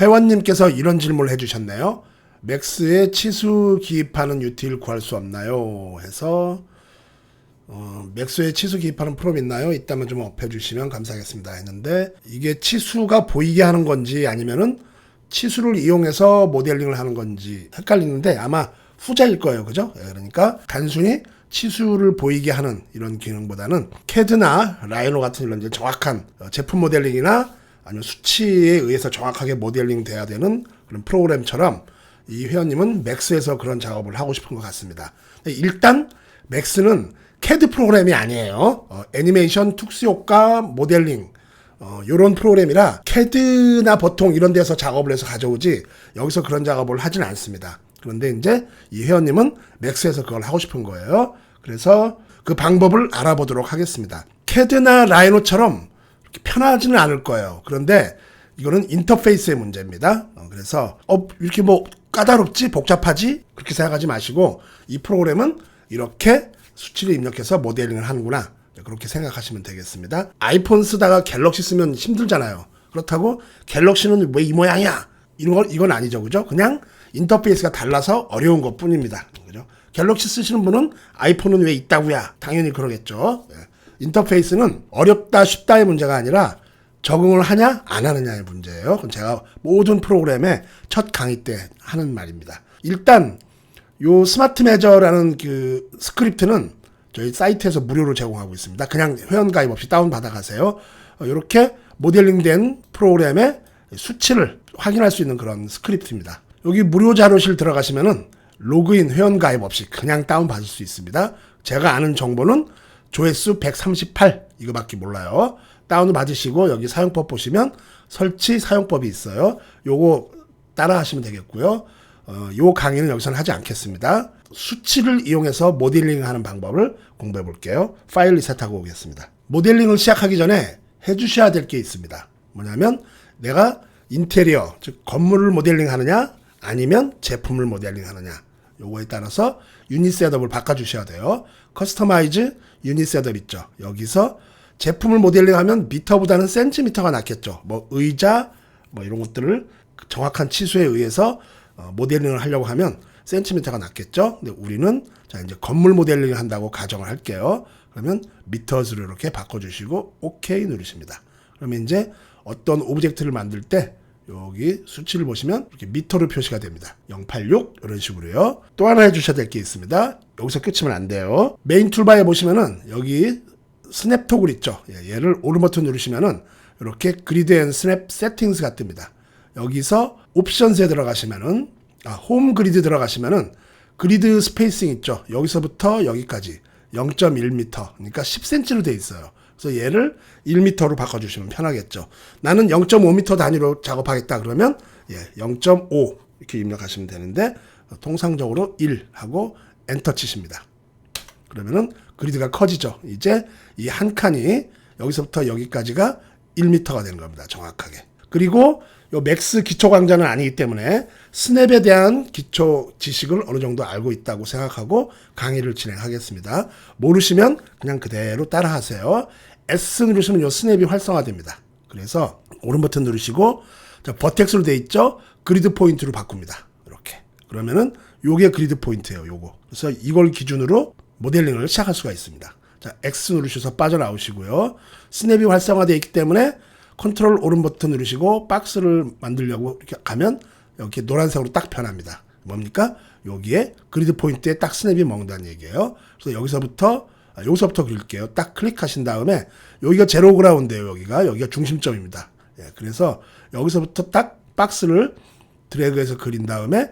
회원님께서 이런 질문을 해주셨네요. 맥스에 치수 기입하는 유틸 구할 수 없나요? 해서 어, 맥스에 치수 기입하는 프롬 있나요? 있다면 좀 업해주시면 감사하겠습니다. 했는데 이게 치수가 보이게 하는 건지 아니면은 치수를 이용해서 모델링을 하는 건지 헷갈리는데 아마 후자일 거예요. 그죠? 예, 그러니까 단순히 치수를 보이게 하는 이런 기능보다는 캐드나 라이노 같은 이런 정확한 어, 제품 모델링이나 아니면 수치에 의해서 정확하게 모델링 돼야 되는 그런 프로그램처럼 이 회원님은 맥스에서 그런 작업을 하고 싶은 것 같습니다. 일단 맥스는 캐드 프로그램이 아니에요. 어, 애니메이션 특수 효과 모델링 어, 요런 프로그램이라 캐드나 보통 이런 데서 작업을 해서 가져오지 여기서 그런 작업을 하진 않습니다. 그런데 이제 이 회원님은 맥스에서 그걸 하고 싶은 거예요. 그래서 그 방법을 알아보도록 하겠습니다. 캐드나 라이노처럼 편하지는 않을 거예요. 그런데 이거는 인터페이스의 문제입니다. 어, 그래서 어 이렇게 뭐 까다롭지 복잡하지 그렇게 생각하지 마시고 이 프로그램은 이렇게 수치를 입력해서 모델링을 하는구나 네, 그렇게 생각하시면 되겠습니다. 아이폰 쓰다가 갤럭시 쓰면 힘들잖아요. 그렇다고 갤럭시는 왜 이 모양이야? 이런 건 이건 아니죠, 그죠? 그냥 인터페이스가 달라서 어려운 것 뿐입니다. 그죠? 갤럭시 쓰시는 분은 아이폰은 왜 있다고야? 당연히 그러겠죠. 예. 인터페이스는 어렵다 쉽다의 문제가 아니라 적응을 하냐 안 하느냐의 문제예요. 그건 제가 모든 프로그램의 첫 강의 때 하는 말입니다. 일단 요 스마트 매저라는 그 스크립트는 저희 사이트에서 무료로 제공하고 있습니다. 그냥 회원 가입 없이 다운 받아 가세요. 이렇게 모델링된 프로그램의 수치를 확인할 수 있는 그런 스크립트입니다. 여기 무료 자료실 들어가시면은 로그인 회원 가입 없이 그냥 다운 받을 수 있습니다. 제가 아는 정보는 조회수 138 이거밖에 몰라요. 다운을 받으시고 여기 사용법 보시면 설치 사용법이 있어요. 요거 따라 하시면 되겠고요. 어, 요 강의는 여기서는 하지 않겠습니다. 수치를 이용해서 모델링 하는 방법을 공부해 볼게요. 파일 리셋하고 오겠습니다. 모델링을 시작하기 전에 해 주셔야 될 게 있습니다. 뭐냐면 내가 인테리어, 즉 건물을 모델링 하느냐 아니면 제품을 모델링 하느냐 요거에 따라서 유닛 셋업을 바꿔 주셔야 돼요. 커스터마이즈 셋업 있죠. 여기서 제품을 모델링하면 미터보다는 센티미터가 낫겠죠. 뭐 의자 뭐 이런 것들을 정확한 치수에 의해서 어, 모델링을 하려고 하면 센티미터가 낫겠죠. 근데 우리는 자 이제 건물 모델링을 한다고 가정을 할게요. 그러면 미터즈로 이렇게 바꿔주시고 OK 누르십니다. 그러면 이제 어떤 오브젝트를 만들 때 여기 수치를 보시면 이렇게 미터로 표시가 됩니다. 086 이런 식으로요. 또 하나 해주셔야 될 게 있습니다. 여기서 끝이면 안 돼요. 메인 툴바에 보시면은 여기 스냅 토글 있죠. 예, 얘를 오른 버튼 누르시면은 이렇게 그리드 앤 스냅 세팅스가 뜹니다. 여기서 옵션스에 들어가시면은 아, 홈 그리드 들어가시면은 그리드 스페이싱 있죠. 여기서부터 여기까지 0.1m 그러니까 10cm로 돼 있어요. 그래서 얘를 1m로 바꿔주시면 편하겠죠. 나는 0.5m 단위로 작업하겠다 그러면 예, 0.5 이렇게 입력하시면 되는데 통상적으로 1 하고 엔터 치십니다. 그러면은 그리드가 커지죠. 이제 이 한 칸이 여기서부터 여기까지가 1m가 되는 겁니다. 정확하게. 그리고 요 맥스 기초 강좌는 아니기 때문에 스냅에 대한 기초 지식을 어느 정도 알고 있다고 생각하고 강의를 진행하겠습니다. 모르시면 그냥 그대로 따라 하세요. S 누르시면 요 스냅이 활성화됩니다. 그래서 오른 버튼 누르시고 자, 버텍스로 돼 있죠? 그리드 포인트로 바꿉니다. 이렇게. 그러면은 요게 그리드 포인트예요, 요거. 그래서 이걸 기준으로 모델링을 시작할 수가 있습니다. 자, X 누르셔서 빠져나오시고요. 스냅이 활성화되어 있기 때문에 컨트롤 오른 버튼 누르시고 박스를 만들려고 이렇게 가면 이렇게 노란색으로 딱 변합니다. 뭡니까? 여기에 그리드 포인트에 딱 스냅이 먹는다는 얘기예요. 그래서 여기서부터 아, 여기서부터 그릴게요. 딱 클릭하신 다음에 여기가 제로 그라운드예요. 여기가 여기가 중심점입니다. 예, 그래서 여기서부터 딱 박스를 드래그해서 그린 다음에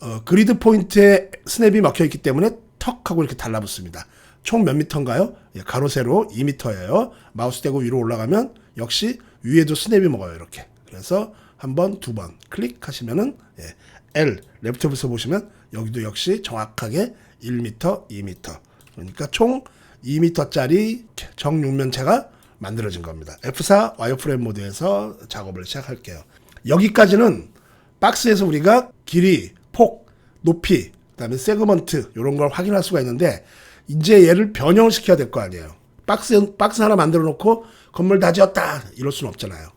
어, 그리드 포인트에 스냅이 먹혀 있기 때문에 턱 하고 이렇게 달라붙습니다. 총 몇 미터인가요? 예, 가로 세로 2미터예요. 마우스 대고 위로 올라가면 역시 위에도 스냅이 먹어요. 이렇게. 그래서 한 번, 두 번 클릭하시면은 예, L 랩톱에서 보시면 여기도 역시 정확하게 1m, 2m. 그러니까 총 2m짜리 정육면체가 만들어진 겁니다. F4 와이어프레임 모드에서 작업을 시작할게요. 여기까지는 박스에서 우리가 길이, 폭, 높이, 그다음에 세그먼트 이런 걸 확인할 수가 있는데 이제 얘를 변형시켜야 될 거 아니에요. 박스 박스 하나 만들어 놓고 건물 다 지었다 이럴 수는 없잖아요.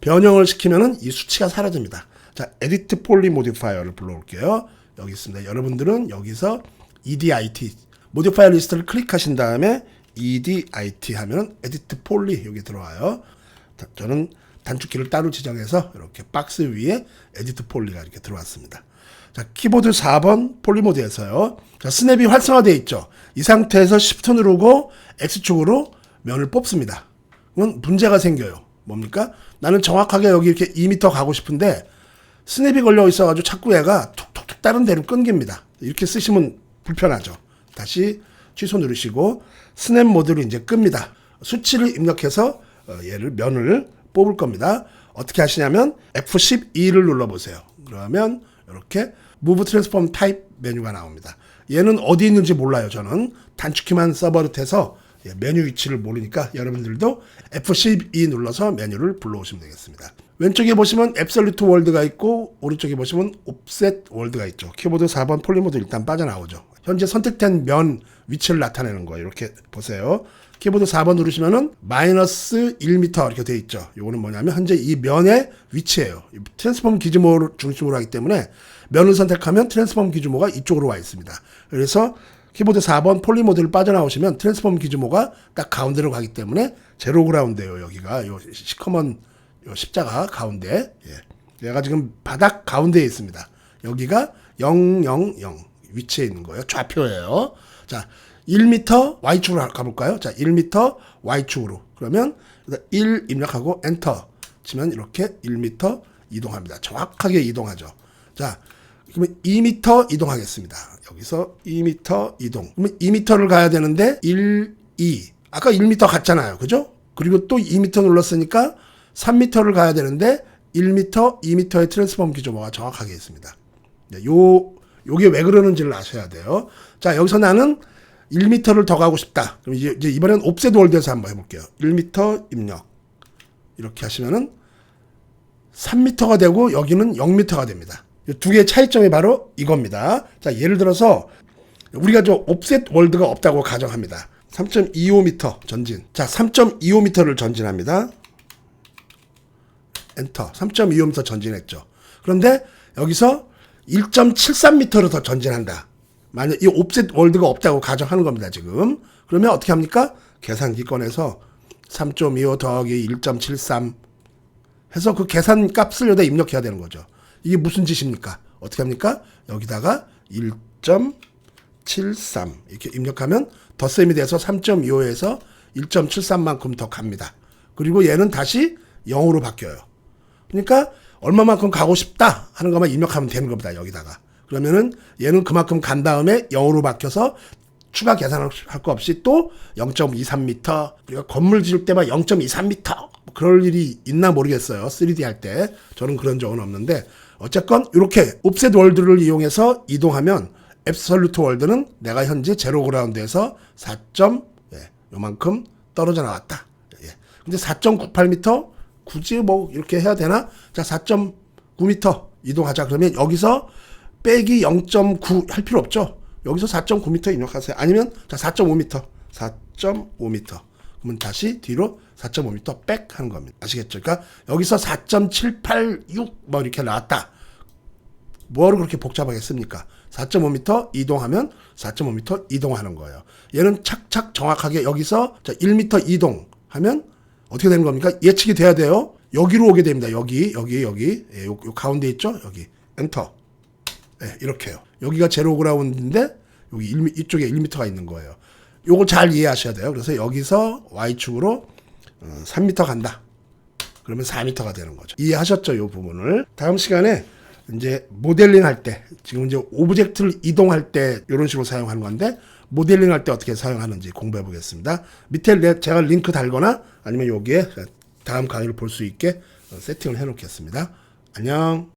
변형을 시키면은 이 수치가 사라집니다. 자, 에디트 폴리 모디파이어를 불러올게요. 여기 있습니다. 여러분들은 여기서 EDIT 모디파이어 리스트를 클릭하신 다음에 EDIT 하면 에디트 폴리 여기 들어와요. 자, 저는 단축키를 따로 지정해서 이렇게 박스 위에 에디트 폴리가 이렇게 들어왔습니다. 자, 키보드 4번 폴리 모드에서요. 자, 스냅이 활성화되어 있죠. 이 상태에서 Shift 누르고 X축으로 면을 뽑습니다. 그러면 문제가 생겨요. 뭡니까? 나는 정확하게 여기 이렇게 2m 가고 싶은데 스냅이 걸려 있어가지고 자꾸 얘가 툭툭툭 다른 데로 끊깁니다. 이렇게 쓰시면 불편하죠. 다시 취소 누르시고 스냅 모드로 이제 끕니다. 수치를 입력해서 어, 얘를 면을 뽑을 겁니다. 어떻게 하시냐면 F12를 눌러보세요. 그러면 이렇게 Move Transform Type 메뉴가 나옵니다. 얘는 어디 있는지 몰라요. 저는 단축키만 써버릇해서 예, 메뉴 위치를 모르니까 여러분들도 F12 눌러서 메뉴를 불러오시면 되겠습니다. 왼쪽에 보시면 앱솔루트 월드가 있고 오른쪽에 보시면 옵셋 월드가 있죠. 키보드 4번 폴리모드 일단 빠져나오죠. 현재 선택된 면 위치를 나타내는 거예요. 이렇게 보세요. 키보드 4번 누르시면은 마이너스 1m 이렇게 돼 있죠. 요거는 뭐냐면 현재 이 면의 위치예요. 이 트랜스폼 기즈모를 중심으로 하기 때문에 면을 선택하면 트랜스폼 기즈모가 이쪽으로 와 있습니다. 그래서 키보드 4번 폴리 모드를 빠져나오시면 트랜스폼 기즈모가 딱 가운데로 가기 때문에 제로 그라운드예요. 여기가 요 시커먼 요 십자가 가운데. 예. 얘가 지금 바닥 가운데에 있습니다. 여기가 000 위치에 있는 거예요. 좌표예요. 자, 1m Y축으로 가볼까요? 자, 1m Y축으로. 그러면 1 입력하고 엔터 치면 이렇게 1m 이동합니다. 정확하게 이동하죠. 자, 그러면 2m 이동하겠습니다. 여기서 2m 이동. 그러면 2m를 가야 되는데 1, 2. 아까 1m 갔잖아요. 그죠? 그리고 또 2m 눌렀으니까 3m를 가야 되는데 1m, 2m의 트랜스폼 기조모가 정확하게 있습니다. 네, 요 요게 왜 그러는지를 아셔야 돼요. 자, 여기서 나는 1m를 더 가고 싶다. 그럼 이제, 이제 이번엔 옵셋 월드에서 한번 해볼게요. 1m 입력. 이렇게 하시면은 3m가 되고 여기는 0m가 됩니다. 이두 개의 차이점이 바로 이겁니다. 자, 예를 들어서 우리가 저 옵셋 월드가 없다고 가정합니다. 3.25m 전진. 자, 3.25m를 전진합니다. 엔터. 3.25m 전진했죠. 그런데 여기서 1.73m를 더 전진한다. 만약 이 옵셋 월드가 없다고 가정하는 겁니다, 지금. 그러면 어떻게 합니까? 계산기 꺼내서 3.25 더하기 1.73 해서 그 계산 값을 여기다 입력해야 되는 거죠. 이게 무슨 짓입니까? 어떻게 합니까? 여기다가 1.73 이렇게 입력하면 덧셈이 돼서 3.25에서 1.73만큼 더 갑니다. 그리고 얘는 다시 0으로 바뀌어요. 그러니까 얼마만큼 가고 싶다 하는 것만 입력하면 되는 겁니다. 여기다가. 그러면은 얘는 그만큼 간 다음에 0으로 바뀌어서 추가 계산을 할거 없이 또 0.23m 우리가 건물 지을 때만 0.23m 뭐 그럴 일이 있나 모르겠어요. 3D 할 때 저는 그런 적은 없는데 어쨌건 이렇게 옵셋 월드를 이용해서 이동하면 앱솔루트 월드는 내가 현재 제로 그라운드에서 4. 예, 요만큼 떨어져 나왔다. 예. 근데 4.98m 굳이 뭐 이렇게 해야 되나? 자, 4.9m 이동하자. 그러면 여기서 빼기 0.9 할 필요 없죠. 여기서 4.9m 입력하세요. 아니면 자 4.5m, 4.5m. 그러면 다시 뒤로 4.5m 백 하는 겁니다. 아시겠죠? 그러니까 여기서 4.786 뭐 이렇게 나왔다. 뭐로 그렇게 복잡하게 씁니까? 4.5m 이동하면 4.5m 이동하는 거예요. 얘는 착착 정확하게 여기서 자 1m 이동하면 어떻게 되는 겁니까? 예측이 돼야 돼요. 여기로 오게 됩니다. 여기, 여기, 여기. 예, 요, 요 가운데 있죠? 여기. 엔터. 예, 이렇게요. 여기가 제로 그라운드인데 여기 1, 이쪽에 1m가 있는 거예요. 요거 잘 이해하셔야 돼요. 그래서 여기서 y축으로 어, 3m 간다. 그러면 4m가 되는 거죠. 이해하셨죠? 요 부분을. 다음 시간에 이제 모델링 할 때, 지금 이제 오브젝트를 이동할 때 이런 식으로 사용하는 건데 모델링 할 때 어떻게 사용하는지 공부해 보겠습니다. 밑에 레- 제가 링크 달거나 아니면 여기에 다음 강의를 볼 수 있게 어, 세팅을 해 놓겠습니다. 안녕.